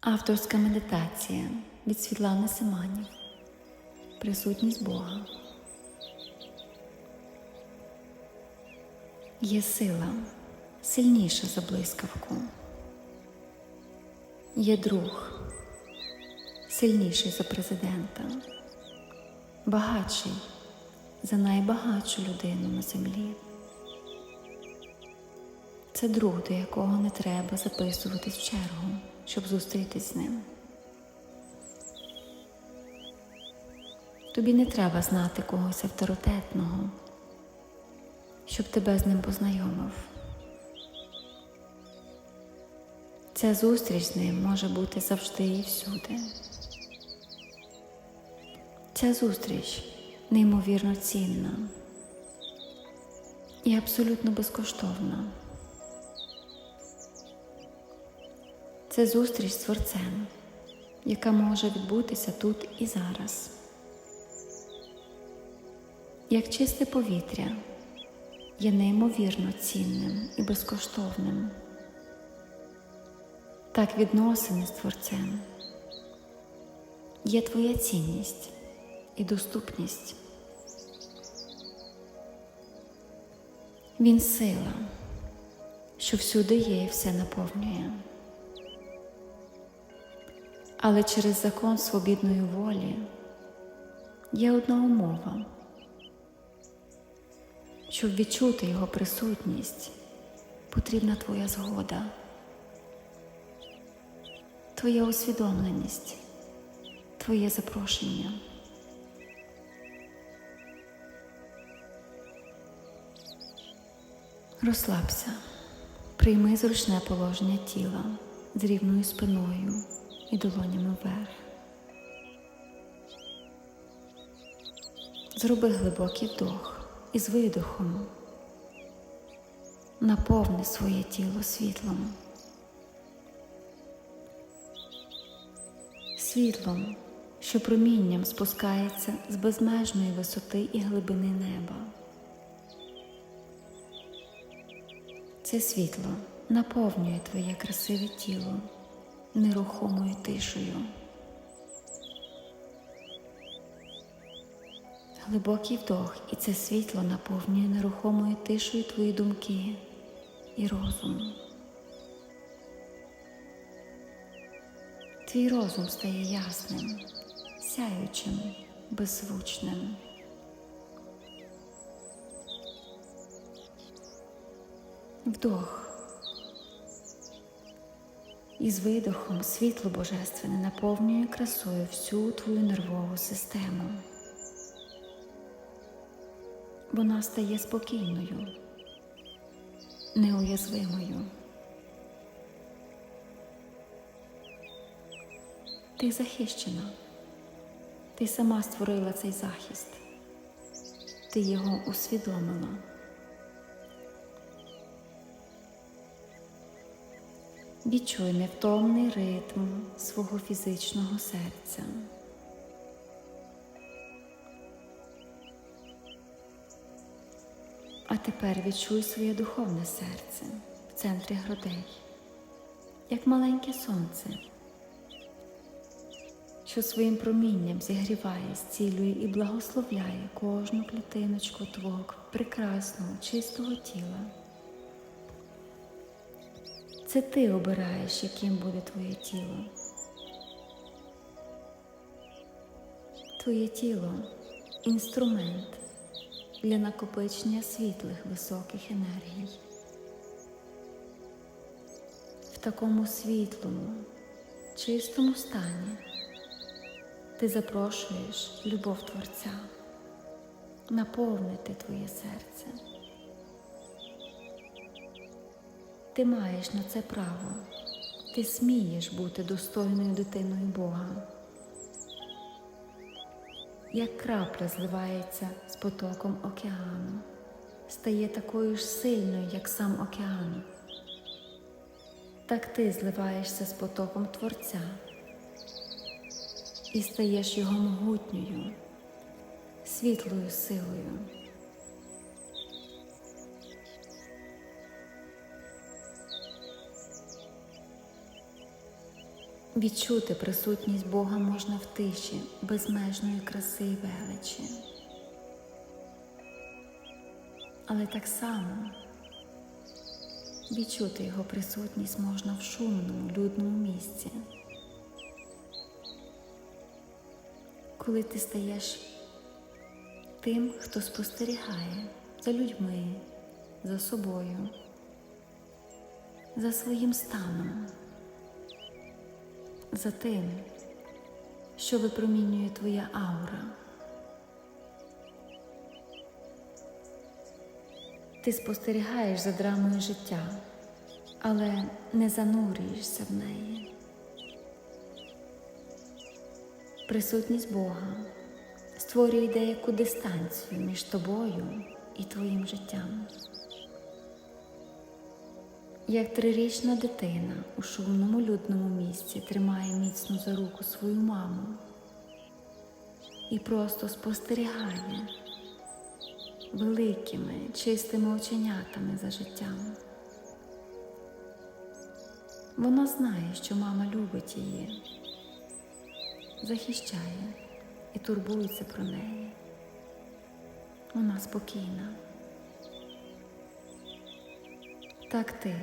Авторська медитація від Світлани Семанів. Присутність Бога. Є сила сильніша за блискавку. Є друг сильніший за президента, багатший за найбагатшу людину на землі. Це друг, до якого не треба записуватись в чергу, щоб зустрітись з ним. Тобі не треба знати когось авторитетного, щоб тебе з ним познайомив. Ця зустріч з ним може бути завжди і всюди. Ця зустріч неймовірно цінна і абсолютно безкоштовна. Це зустріч з Творцем, яка може відбутися тут і зараз. Як чисте повітря є неймовірно цінним і безкоштовним. Так відносини з Творцем є твоя цінність і доступність. Він сила, що всюди є і все наповнює. Але через закон свобідної волі є одна умова. Щоб відчути його присутність, потрібна твоя згода, твоя усвідомленість, твоє запрошення. Розслабся, прийми зручне положення тіла з рівною спиною і долонями вверх. Зроби глибокий вдох і з видохом. Наповни своє тіло світлом. Світлом, що промінням спускається з безмежної висоти і глибини неба. Це світло наповнює твоє красиве тіло нерухомою тишею. Глибокий вдох, і це світло наповнює нерухомою тишею твої думки і розум. Твій розум стає ясним, сяючим, беззвучним. Вдох. І з видохом світло божественне наповнює красою всю твою нервову систему. Вона стає спокійною, неуязвимою. Ти захищена, ти сама створила цей захист, ти його усвідомила. Відчуй невтомний ритм свого фізичного серця. А тепер відчуй своє духовне серце в центрі грудей, як маленьке сонце, що своїм промінням зігріває, зцілює і благословляє кожну клітиночку твого прекрасного, чистого тіла. Це ти обираєш, яким буде твоє тіло. Твоє тіло інструмент для накопичення світлих високих енергій. В такому світлому, чистому стані ти запрошуєш любов Творця наповнити твоє серце. Ти маєш на це право. Ти смієш бути достойною дитиною Бога. Як крапля зливається з потоком океану, стає такою ж сильною, як сам океан. Так ти зливаєшся з потоком Творця і стаєш його могутньою, світлою силою. Відчути присутність Бога можна в тиші, безмежної краси і величі. Але так само відчути Його присутність можна в шумному, людному місці. Коли ти стаєш тим, хто спостерігає за людьми, за собою, за своїм станом, за тим, що випромінює твоя аура. Ти спостерігаєш за драмою життя, але не занурюєшся в неї. Присутність Бога створює деяку дистанцію між тобою і твоїм життям. Як трирічна дитина у шумному людному місці тримає міцно за руку свою маму і просто спостерігає великими чистими оченятами за життям. Вона знає, що мама любить її, захищає і турбується про неї. Вона спокійна. Так ти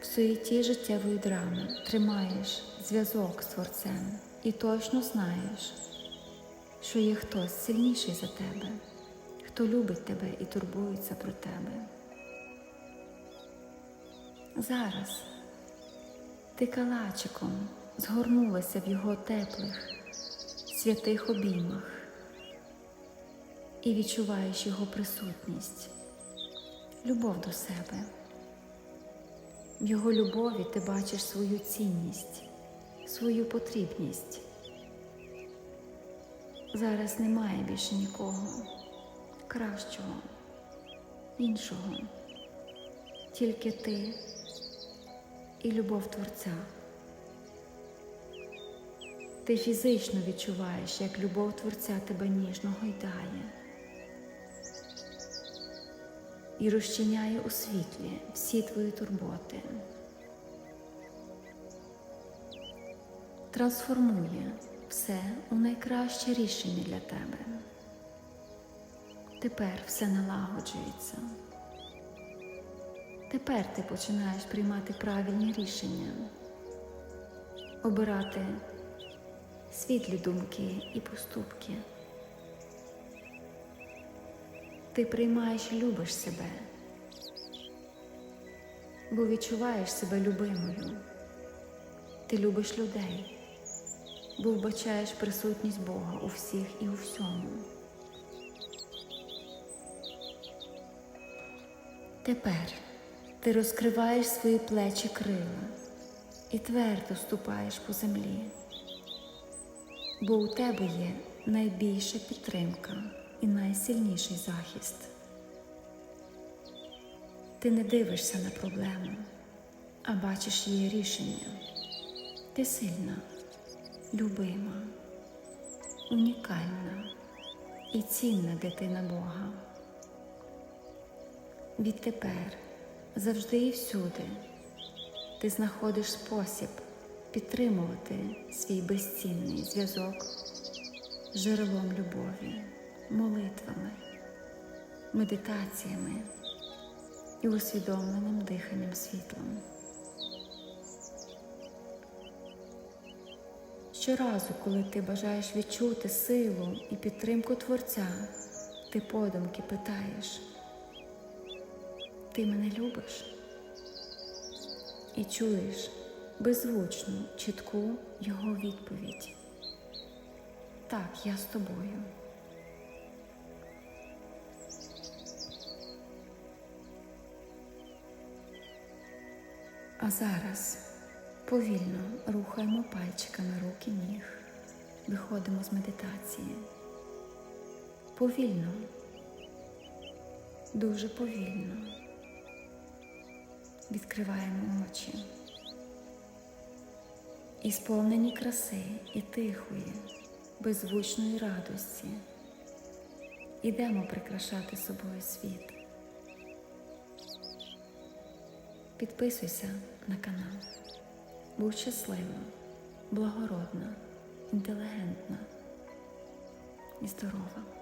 в суєті життєвої драми тримаєш зв'язок з Творцем і точно знаєш, що є хтось сильніший за тебе, хто любить тебе і турбується про тебе. Зараз ти калачиком згорнулася в його теплих, святих обіймах і відчуваєш його присутність, любов до себе. В його любові ти бачиш свою цінність, свою потрібність. Зараз немає більше нікого кращого, іншого, тільки ти і любов Творця. Ти фізично відчуваєш, як любов Творця тебе ніжно гойдає і розчиняє у світлі всі твої турботи, трансформує все у найкраще рішення для тебе. Тепер все налагоджується. Тепер ти починаєш приймати правильні рішення, обирати світлі думки і поступки. Ти приймаєш і любиш себе, бо відчуваєш себе любимою. Ти любиш людей, бо вбачаєш присутність Бога у всіх і у всьому. Тепер ти розкриваєш свої плечі крила і твердо ступаєш по землі, бо у тебе є найбільша підтримка і найсильніший захист. Ти не дивишся на проблему, а бачиш її рішення. Ти сильна, любима, унікальна і цінна дитина Бога. Відтепер завжди і всюди ти знаходиш спосіб підтримувати свій безцінний зв'язок з джерелом любові, молитвами, медитаціями і усвідомленим диханням світлом. Щоразу, коли ти бажаєш відчути силу і підтримку Творця, ти подумки питаєш. Ти мене любиш і чуєш беззвучну, чітку його відповідь. Так, я з тобою. А зараз повільно рухаємо пальчиками руки ніг, виходимо з медитації. Повільно дуже повільно відкриваємо очі. І сповнені краси і тихої, беззвучної радості. Ідемо прикрашати собою світ. Підписуйся на канал. Будь щаслива, благородна, інтелігентна і здорова.